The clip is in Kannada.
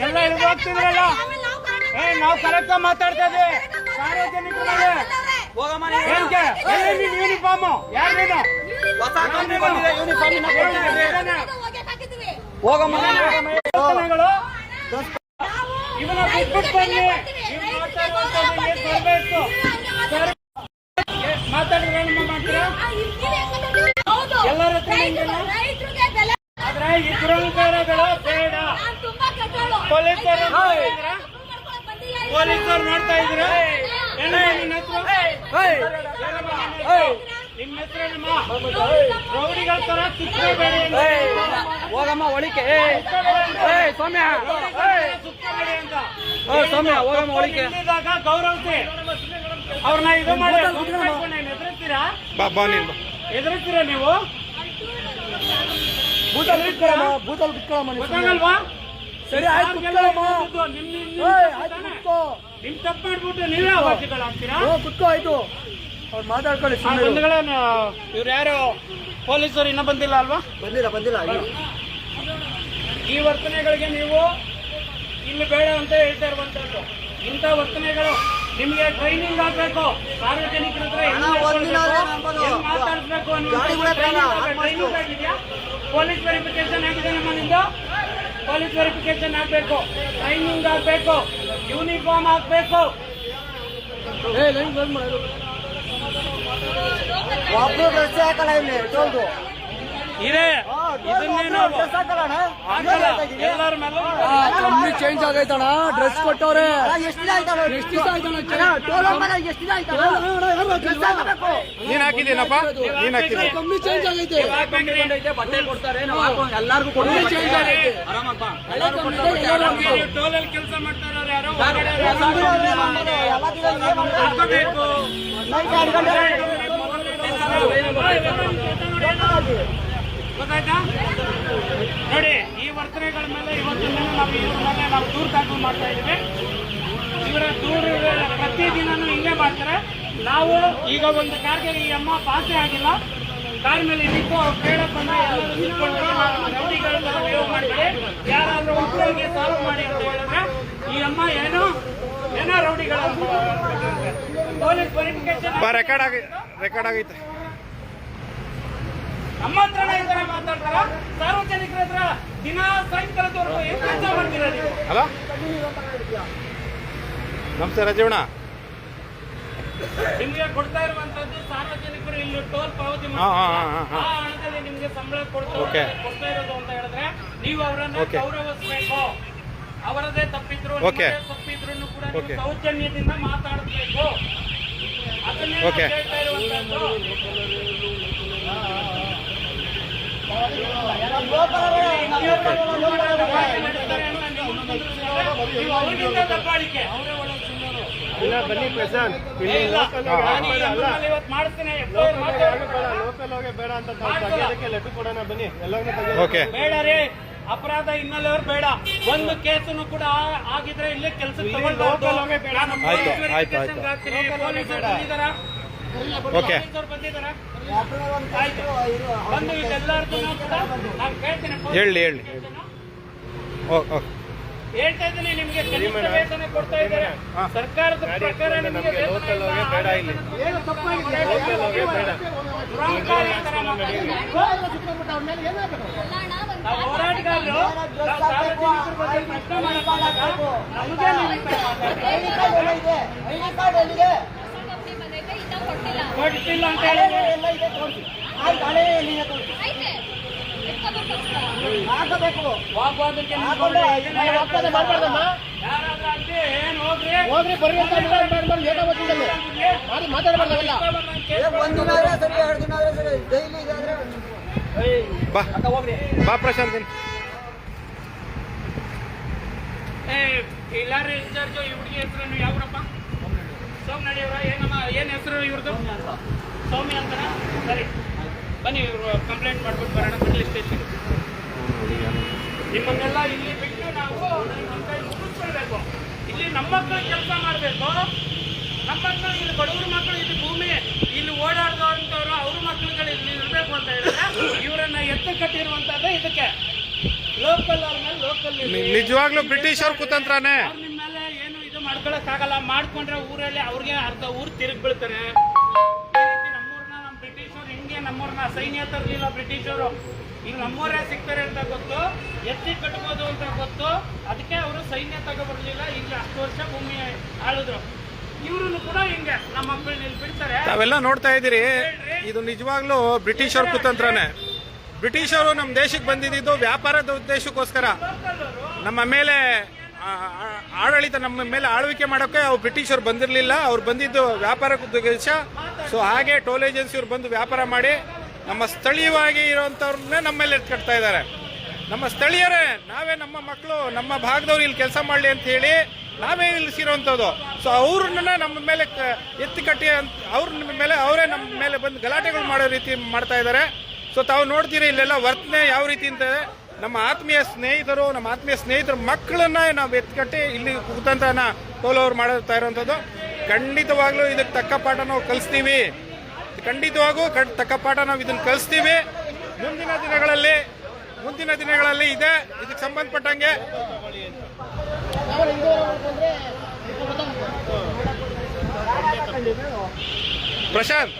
ಎಲ್ಲ ಇಳ್ದು ಹೋಗ್ತಿದ್ರಲ್ಲ ಏ ನಾವು ಕರೆಕ್ಟ್ ಮಾತಾಡ್ತಾ ಸಾರ್ವಜನಿಕರಿಗೆ ಹೋಗಮ್ಮ ಏನಕ್ಕೆ ಎಲ್ಲಿ ನಿನ್ ಯೂನಿಫಾರ್ಮು ಯೂನಿಫಾರ್ಮ್ ಇವನ ಮಾತಾಡಿದ್ರೆ ಮಾಡ್ತೀರಾ? ಆದ್ರೆ ಈ ದುರಂಕಾರಗಳು ಬೇಡ. ಪೊಲೀಸರು ನೋಡ್ತಾ? ಪೊಲೀಸರು ಹೆಸರು ನಿನ್ನ ನಿಮ್ಮ ಹೆಸರೇನಮ್ಮ ರೌಡಿಗಳ ತರ ಸುತ್ತಬೇಡಿ ಅಂತ. ಹೋಗಮ್ಮ ಒಳಿಕೆ ಸೌಮ್ಯಾ. ಸೌಮ್ಯ ಸುತ್ತಬೇಡಿ ಅಂತ. ಸೌಮ್ಯ ಹೋಗಮ್ಮ ಒಳಿಕೆ ಗೌರವಿಸಿ ಅವ್ರನ್ನ ಇದು ಮಾಡಿ ಎದುರಿಸ್ತೀರಾ? ಎದುರಿಸ್ತೀರಾ ನೀವು? ಬೂತಲ್ಲಿ ಬಿಟ್ಕೊಳಮ್ಮ ಬೂತಲ್ಲಿ ಬಿಟ್ಕೊಳಮ್ಮ. ಗೊತ್ತಾಗಲ್ವಾ? ಸರಿ ಆಯ್ತು ಕುತ್ಕೊಳ್ಳಮ್ಮ ನಿಮ್ ತಪ್ಪು ಮಾಡ್ಬಿಟ್ಟು ನೀವೇ ಅವಾಜಿಗಳಾಗ್ತೀರಾ ಕುತ್ಕೋ ಆಯ್ತು. ಅವ್ರು ಮಾತಾಡ್ಕೊಳ್ಳಿ ಇವ್ರು ಯಾರು? ಪೊಲೀಸರು ಇನ್ನೂ ಬಂದಿಲ್ಲ ಅಲ್ವಾ? ಬಂದಿಲ್ಲ ಬಂದಿಲ್ಲ. ಈ ವರ್ತನೆಗಳಿಗೆ ನೀವು ಇಲ್ಲಿ ಬೇಡ ಅಂತ ಹೇಳ್ತಾ ಇರುವಂತದ್ದು ಇಂಥ ವರ್ತನೆಗಳು ನಿಮ್ಗೆ ಟ್ರೈನಿಂಗ್ ಆಗ್ಬೇಕು. ಸಾರ್ವಜನಿಕರ ಮಾತಾಡ್ಬೇಕು ಟ್ರೈನಿಂಗ್ ಆಗಿದ್ಯಾ? ಪೊಲೀಸ್ ವೆರಿಫಿಕೇಶನ್ ಆಗಿದೆ ನಮ್ಮಲ್ಲಿಂದ ಪೊಲೀಸ್ ವೆರಿಫಿಕೇಶನ್ ಆಗಬೇಕು. ಟ್ರೈನಿಂಗ್ ಆಗಬೇಕು. ಯೂನಿಫಾರ್ಮ್ ಆಗಬೇಕು. ಇದೇ ಒಬ್ರು ಹಾಕಲ್ಲ ಇಲ್ಲಿ ಟೋಲ್ದು ಚೇಂಜ್ ಆಗೈತಣ ಡ್ರೆಸ್ ಕೊಟ್ಟವ್ರೆ ನೀನ್ ಹಾಕಿದ್ದೀನಪ್ಪ ನೀನ್ ಹಾಕಿದ್ದೀನಿ ಕಂಪ್ನಿ ಚೇಂಜ್ ಆಗೈತೆ ಬಟ್ಟೆ ಕೊಡ್ತಾರೆ ಎಲ್ಲಾರ್ಗು ಕೊಡ್ತೀವಿ ಚೇಂಜ್ ಆಗೈತೆ. ಟೋಲಲ್ಲಿ ಕೆಲಸ ಮಾಡ್ತಾ ಇರೋರು ಯಾರೋ ಗೊತ್ತಾಯ್ತಾ? ನೋಡಿ, ಈ ವರ್ತನೆಗಳ ಮೇಲೆ ಇವತ್ತಿನ ನಾವು ಇವ್ರ ಮೇಲೆ ನಾವು ದೂರು ದಾಖಲು ಮಾಡ್ತಾ ಇದ್ದೀವಿ. ಇವರ ದೂರ ಪ್ರತಿದಿನನೂ ಹಿಂಗೆ ಮಾಡ್ತಾರೆ. ನಾವು ಈಗ ಒಂದು ಕಾರ್ಗೆ ಈ ಅಮ್ಮ ಪಾಸೆ ಆಗಿಲ್ಲ. ಕಾರ್ ಮೇಲೆ ನಿಂತು ಅವ್ರು ಕೇಳಕ್ ಬಂದ್ರೆ ಎಲ್ಲರೂ ನಿಂತ್ಕೊಂಡು ರೌಡಿಗಳ ತರ behave ಮಾಡ್ತಾರೆ. ಯಾರಾದ್ರೂ ಮಕ್ಕಳಿಗೆ ಸಾಲ್ವ್ ಮಾಡಿ ಅಂತ ಹೇಳಿದ್ರೆ ಈ ಅಮ್ಮ ಏನು, ಏನೋ ರೌಡಿಗಳ ಪೊಲೀಸ್ ವೆರಿಫಿಕೇಶನ್ ರೆಕಾರ್ಡ್ ಆಗೈತೆ ತರ ಮಾತಾಡ್ತಾರ? ಸಾರ್ವಜನಿಕರ ಹತ್ರ ದಿನ ಸಾಯಂಕಾಲದವರೆಗೂ ಏನ್ ಕೆಲಸ ಮಾಡ್ತೀರಾ ನೀವು? ನಮಸ್ತೆ ರಾಜೀವಣ್ಣ. ನಿಮ್ಗೆ ಕೊಡ್ತಾ ಇರುವಂತದ್ದು ಸಾರ್ವಜನಿಕರು ಇಲ್ಲಿ ಟೋಲ್ ಪಾವತಿ ಮಾಡ್ತಾರೆ. ಆ ಹಣದಲ್ಲಿ ನಿಮ್ಗೆ ಸಂಬಳ ಕೊಡ್ತಾ ಕೊಡ್ತಾ ಇರೋದು ಅಂತ ಹೇಳಿದ್ರೆ ನೀವು ಅವರನ್ನ ಗೌರವಿಸ್ಬೇಕು. ಅವರದೇ ತಪ್ಪಿದ್ರು ತಪ್ಪಿದ್ರು ಕೂಡ. ಸೌಜನ್ಯದಿಂದ ಮಾತಾಡಬೇಕು. ಅದನ್ನೇ ಹೇಳ್ತಾ ಇರುವಂತದ್ದು. ಇಲ್ಲ ಬನ್ನಿ ಪ್ರಶಾಂತ್. ಇಲ್ಲಿ. ಲೋಕಲ್ ಹೋಗಿ ಬೇಡ ಅಂತ ತೆಗಿಯೋದಕ್ಕೆ ಲೆಟರ್ ಕೊಡೋಣ ಬನ್ನಿ. ಬೇಡ ರೀ. ಅಪರಾಧ ಹಿನ್ನೆಲೆಯವ್ರು ಬೇಡ. ಒಂದು ಕೇಸನ್ನು ಕೂಡ ಆಗಿದ್ರೆ ಇಲ್ಲೇ ಕೆಲಸ ತಗೊಂಡು ಹೋಗೇ ಬೇಡ. ಓಕೆ. ಹೇಳಿ ಹೇಳಿ. ಓ ಓಕೆ ಹೇಳ್ತಾ ಇದ್ದೀನಿ ನಿಮಗೆ ಕನಿಷ್ಠ ವೇತನ ಕೊಡ್ತಾ ಇದ್ದಾರೆ ಹಾ. ಸರ್ಕಾರದ ಪ್ರಕಾರ ನಿಮಗೆ ವೇತನ ಬೇಡ. ಇಲ್ಲಿ. ನಾವು ಹೋರಾಟಗಾರರು. ನಾವು ಸಾರ್ವಜನಿಕರ ಬಗ್ಗೆ ಪ್ರಶ್ನೆ ಮಾಡಕ್ಕಾಗಲ್ಲ. ನಮಗೆ ಕೊಡ್ತಿಲ್ಲ ಅಂತ ಹೋಗ್ರಿ ಹೋಗ್ರಿ ಬರ್ರಿ ಅಂತ ಲೇಟ್. ಮಾಡಿ ಮಾತಾಡ್ಬಾರ್ದಲ್ಲ ಒಂದಿನ ಆದ್ರೆ ಸರಿ ಎರಡು ದಿನ ಆದ್ರೆ ಸರಿ. ಡೈಲಿ ಇದಾದ್ರೆ ಬಾ. ಬಾ ಪ್ರಶಾಂತ್ ಏ ಎಲ್ಲಾರು ಇನ್ಚಾರ್ಜ್ ಈ ಹುಡುಗಿ ಹೆಸರನ್ನು ಯಾವ್ರಪ್ಪ? ಸೋಮನಳ್ಳಿ ಅವರ ಏನಮ್ಮ ಏನು ಹೆಸರು ಇವ್ರದ್ದು ಸೌಮ್ಯ ಅಂತನಾ? ಸರಿ. ಬನ್ನಿ ಇವರು ಕಂಪ್ಲೇಂಟ್ ಮಾಡ್ಬಿಟ್ಟು ಬರೋಣ ಪೊಲೀಸ್ ಸ್ಟೇಷನ್ ನಿಮ್ಮನ್ನೆಲ್ಲ ಇಲ್ಲಿ ಬಿಟ್ಟು ನಾವು ನಮ್ಮ ಕೈ ಮುಗಿಸ್ಕೊಳ್ಬೇಕು. ಇಲ್ಲಿ ನಮ್ಮ ಮಕ್ಕಳು ಕೆಲಸ ಮಾಡಬೇಕು. ನಮ್ಮ ಮಕ್ಕಳು ಇಲ್ಲಿ ಬಡವ್ರ ಮಕ್ಕಳು ಇಲ್ಲಿ ಭೂಮಿ ಇಲ್ಲಿ ಓಡಾಡ್ದವಂಥವ್ರು ಅವ್ರ ಮಕ್ಕಳುಗಳು ಇಲ್ಲಿ ಇರಬೇಕು ಅಂತ ಹೇಳಿದ್ರೆ ಇವರನ್ನ ಎತ್ತು ಕಟ್ಟಿರುವಂತದ್ದು ಇದಕ್ಕೆ. ಲೋಕಲ್ ಅವ್ರ ಮೇಲೆ ಲೋಕಲ್ ನಿಜವಾಗ್ಲೂ ಬ್ರಿಟಿಷ್ ಅವ್ರ ಕುತಂತ್ರನೇ ಅವ್ರ ನಿಮ್ ಮೇಲೆ ಏನು ಇದು ಮಾಡ್ಕೊಳಕ್ ಆಗಲ್ಲ ಮಾಡ್ಕೊಂಡ್ರೆ ಊರಲ್ಲಿ ಅವ್ರಿಗೆ ಅರ್ಧ ಊರ್ ತಿರುಗಿ ಬೀಳ್ತಾರೆ. ನಮ್ಮೂರ್ನ ನಮ್ ಬ್ರಿಟಿಷರು ಹಿಂಗೆ ನಮ್ಮೂರ್ನ ಸೈನ್ಯ ತರಲಿಲ್ಲ ಬ್ರಿಟಿಷರು. ಈಗ ನಮ್ಮೂರೇ ಸಿಗ್ತಾರೆ ಅಂತ ಗೊತ್ತು ಎತ್ತಿ ಕಟ್ಬೋದು ಅಂತ ಗೊತ್ತು. ಅದಕ್ಕೆ ಅವರು ಸೈನ್ಯ ತಗೋಬರ್ಲಿಲ್ಲ ಈಗ ಅಷ್ಟು ವರ್ಷ ಭೂಮಿ ಆಳಿದ್ರು. ಇವ್ರು ಕೂಡ ಹಿಂಗೆ ನಮ್ಮ ಮಕ್ಕಳನ್ನ ಇಲ್ಲಿ ಬಿಡ್ತಾರೆ ತಾವೆಲ್ಲ ನೋಡ್ತಾ ಇದ್ದೀರಿ ಇದು ನಿಜವಾಗ್ಲೂ ಬ್ರಿಟಿಷ್ ಅವ್ರ ಕುತಂತ್ರನೇ. ಬ್ರಿಟಿಷರು ನಮ್ಮ ದೇಶಕ್ಕೆ ಬಂದಿದ್ದು ವ್ಯಾಪಾರದ ಉದ್ದೇಶಕ್ಕೋಸ್ಕರ. ನಮ್ಮ ಮೇಲೆ ಆಡಳಿತ ನಮ್ಮ ಮೇಲೆ ಆಳ್ವಿಕೆ ಮಾಡೋಕೆ ಅವ್ರು ಬ್ರಿಟಿಷರು ಬಂದಿರಲಿಲ್ಲ. ಅವ್ರು ಬಂದಿದ್ದು ವ್ಯಾಪಾರ ಉದ್ದೇಶ. ಸೊ ಹಾಗೆ ಟೋಲ್ ಏಜೆನ್ಸಿಯವ್ರು ಬಂದು ವ್ಯಾಪಾರ ಮಾಡಿ ನಮ್ಮ ಸ್ಥಳೀಯವಾಗಿ ಇರೋವಂಥವ್ರನ್ನೇ ನಮ್ಮ ಮೇಲೆ ಎತ್ಕಡ್ತಾ ಇದ್ದಾರೆ. ನಮ್ಮ ಸ್ಥಳೀಯರೇ, ನಾವೇ ನಮ್ಮ ಮಕ್ಕಳು, ನಮ್ಮ ಭಾಗದವ್ರು ಇಲ್ಲಿ ಕೆಲಸ ಮಾಡಲಿ ಅಂತ ಹೇಳಿ ನಾವೇ ನಿಲ್ಲಿಸಿರೋಂಥದ್ದು ಸೊ ಅವ್ರನ್ನ ನಮ್ಮ ಮೇಲೆ ಎತ್ತಿ ಕಟ್ಟಿ ಅಂತ ಅವ್ರ ಮೇಲೆ ಅವರೇ ನಮ್ಮ ಮೇಲೆ ಬಂದು ಗಲಾಟೆಗಳು ಮಾಡೋ ರೀತಿ ಮಾಡ್ತಾ ಇದ್ದಾರೆ. ಸೊ ತಾವು ನೋಡ್ತೀರಿ, ಇಲ್ಲೆಲ್ಲ ವರ್ತನೆ ಯಾವ ರೀತಿ ಅಂತ. ನಮ್ಮ ಆತ್ಮೀಯ ಸ್ನೇಹಿತರು, ನಮ್ಮ ಆತ್ಮೀಯ ಸ್ನೇಹಿತರ ಮಕ್ಕಳನ್ನ ನಾವು ಎತ್ಕಟ್ಟಿ ಇಲ್ಲಿ ಕುತಂತ್ರನ ಟೋಲವ್ರು ಮಾಡ್ತಾ ಇರೋವಂಥದ್ದು ಖಂಡಿತವಾಗ್ಲೂ ಇದಕ್ಕೆ ತಕ್ಕ ಪಾಠ ನಾವು ಕಲಿಸ್ತೀವಿ. ಖಂಡಿತವಾಗೂ ತಕ್ಕ ಪಾಠ ನಾವು ಇದನ್ನು ಕಲಿಸ್ತೀವಿ. ಮುಂದಿನ ದಿನಗಳಲ್ಲಿ ಮುಂದಿನ ದಿನಗಳಲ್ಲಿ ಇದೆ. ಇದಕ್ಕೆ ಸಂಬಂಧಪಟ್ಟಂಗೆ ಪ್ರಶಾಂತ್.